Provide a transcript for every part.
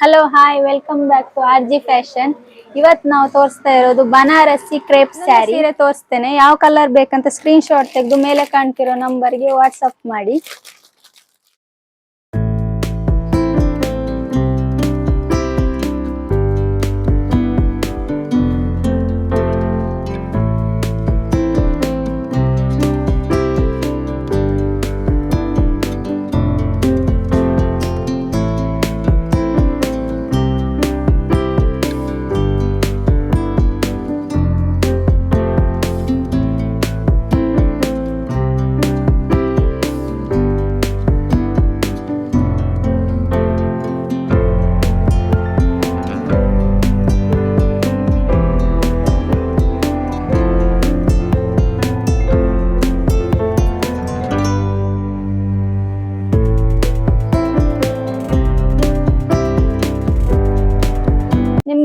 Hello hi welcome back to R G fashion ಇವತ್ ನಾವು ತೋರಿಸ್ತಾ ಇರೋದು ಬನಾರಸಿ ಕ್ರೇಪ್ ಸ್ಯಾರಿ ಸೀರೆ ತೋರಿಸ್ತೇನೆ. ಯಾವ ಕಲರ್ ಬೇಕಂತ ಸ್ಕ್ರೀನ್ ಶಾಟ್ ತೆಗೆದು ಮೇಲೆ ಕಾಣ್ತಿರೋ ನಂಬರ್ಗೆ ವಾಟ್ಸಪ್ ಮಾಡಿ.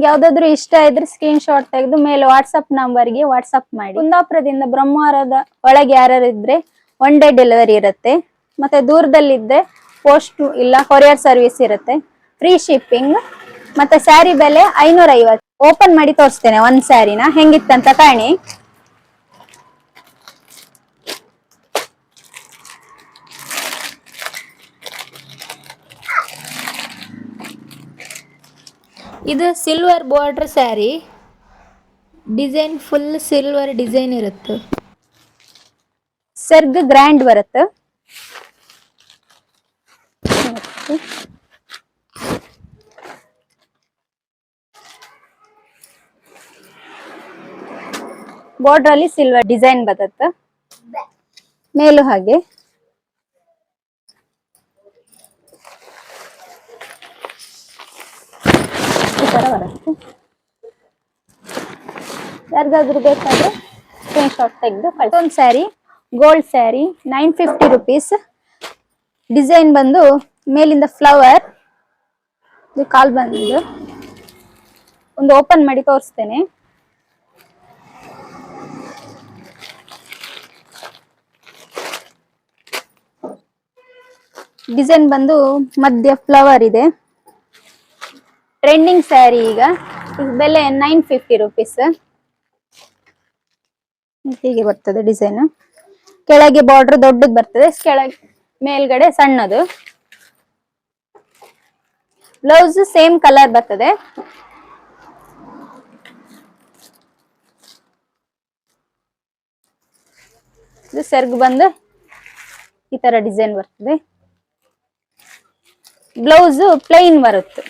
ನಿಮ್ಗೆ ಯಾವ್ದಾದ್ರು ಇಷ್ಟ ಇದ್ರೆ ಸ್ಕ್ರೀನ್ ಶಾಟ್ ತೆಗೆದು ಮೇಲೆ ವಾಟ್ಸಪ್ ನಂಬರ್ಗೆ ವಾಟ್ಸ್ಆಪ್ ಮಾಡಿ. ಕುಂದಾಪುರದಿಂದ ಬ್ರಹ್ಮವಾರದ ಒಳಗೆ ಯಾರು ಇದ್ರೆ ಒನ್ ಡೇ ಡೆಲಿವರಿ ಇರುತ್ತೆ. ಮತ್ತೆ ದೂರದಲ್ಲಿದ್ದರೆ ಪೋಸ್ಟ್ ಇಲ್ಲ ಕೊರಿಯರ್ ಸರ್ವಿಸ್ ಇರುತ್ತೆ. ಫ್ರೀ ಶಿಪ್ಪಿಂಗ್ ಮತ್ತೆ ಸ್ಯಾರಿ ಬೆಲೆ ಐನೂರ ಐವತ್ತು ಓಪನ್ ಮಾಡಿ ತೋರಿಸ್ತೇನೆ ಒಂದ್ ಸ್ಯಾರಿನ ಹೆಂಗಿತ್ತಂತ ಕಾಣಿ. ಇದು silver border sari design full silver design ಇರುತ್ತೆ. ಸರ್ಗ್ ಗ್ರ್ಯಾಂಡ್ ಬರುತ್ತೆ. ಬಾರ್ಡ್ರಲ್ಲಿ ಸಿಲ್ವರ್ ಡಿಸೈನ್ ಬರುತ್ತೆ. ಮೇಲೂ ಹಾಗೆ. ತರ ಬರುತ್ತೆ. ಯಾರಿಗಾದ್ರೂ ಬೇಕಾದ್ರೆ ಸ್ಕ್ರೀನ್ ಶಾಟ್ ತೆಗೆದು ಒಂದು sari gold sari nine fifty rupees design ಬಂದು ಮೇಲಿಂದ ಫ್ಲವರ್ ಇದು ಕಾಲ್ ಬಂದು ಒಂದು ಓಪನ್ ಮಾಡಿ ತೋರಿಸ್ತೇನೆ. ಡಿಸೈನ್ ಬಂದು ಮಧ್ಯ ಫ್ಲವರ್ ಇದೆ. ಟ್ರೆಂಡಿಂಗ್ ಸ್ಯಾರಿ ಈಗ. ಬೆಲೆ ನೈನ್ ಫಿಫ್ಟಿ ರುಪೀಸ್ ಹೀಗೆ ಬರ್ತದೆ ಡಿಸೈನ್ ಕೆಳಗೆ ಬಾರ್ಡರ್ ದೊಡ್ಡದು ಬರ್ತದೆ, ಕೆಳಗೆ ಮೇಲ್ಗಡೆ ಸಣ್ಣದು. ಬ್ಲೌಸ್ ಸೇಮ್ ಕಲರ್ ಬರ್ತದೆ. ಇದು ಸೆರ್ಗ್ ಬಂದು ಈ ತರ ಡಿಸೈನ್ ಬರ್ತದೆ. ಬ್ಲೌಸ್ ಪ್ಲೈನ್ ಬರುತ್ತೆ.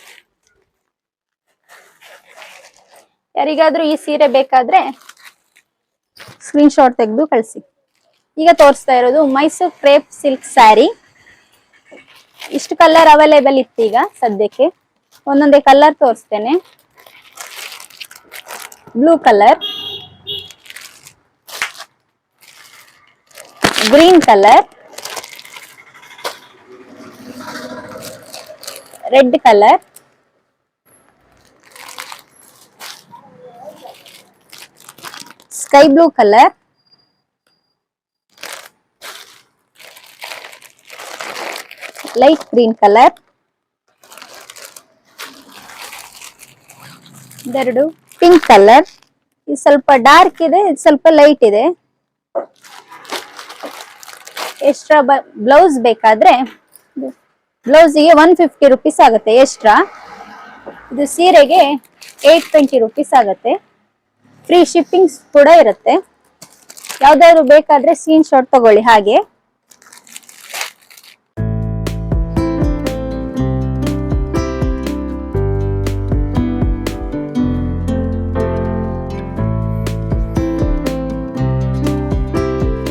ಯಾರಿಗಾದ್ರೂ ಈ ಸೀರೆ ಬೇಕಾದ್ರೆ ಸ್ಕ್ರೀನ್ ಶಾಟ್ ತೆಗೆದು ಕಳಿಸಿ. ಈಗ ತೋರಿಸ್ತಾ ಇರೋದು ಮೈಸೂರ್ ಕ್ರೇಪ್ ಸಿಲ್ಕ್ ಸ್ಯಾರಿ. ಇಷ್ಟು ಕಲರ್ ಅವೈಲೇಬಲ್ ಇತ್ತು ಈಗ ಸದ್ಯಕ್ಕೆ. ಒಂದೊಂದೇ ಕಲರ್ ತೋರಿಸ್ತೇನೆ. Blue colour green colour red colour sky blue colour. Light green colour. ಇದೆರಡು. Pink colour. ಇದು ಸ್ವಲ್ಪ ಡಾರ್ಕ್ ಇದೆ ಇದು ಸ್ವಲ್ಪ ಲೈಟ್ ಇದೆ. ಎಕ್ಸ್ಟ್ರಾ ಬ್ಲೌಸ್ ಬೇಕಾದ್ರೆ ಬ್ಲೌಸಿಗೆ ಒನ್ ಫಿಫ್ಟಿ ರುಪೀಸ್ ಆಗುತ್ತೆ ಎಕ್ಸ್ಟ್ರಾ. ಇದು ಸೀರೆಗೆ ಏಟ್ ಟ್ವೆಂಟಿ ರುಪೀಸ್ ಆಗುತ್ತೆ. ಫ್ರೀ ಶಿಪ್ಪಿಂಗ್ಸ್ ಕೂಡ ಇರುತ್ತೆ. ಯಾವ್ದಾದ್ರು ಬೇಕಾದ್ರೆ ಸ್ಕ್ರೀನ್ ಶಾಟ್ ತಗೊಳ್ಳಿ ಹಾಗೆ.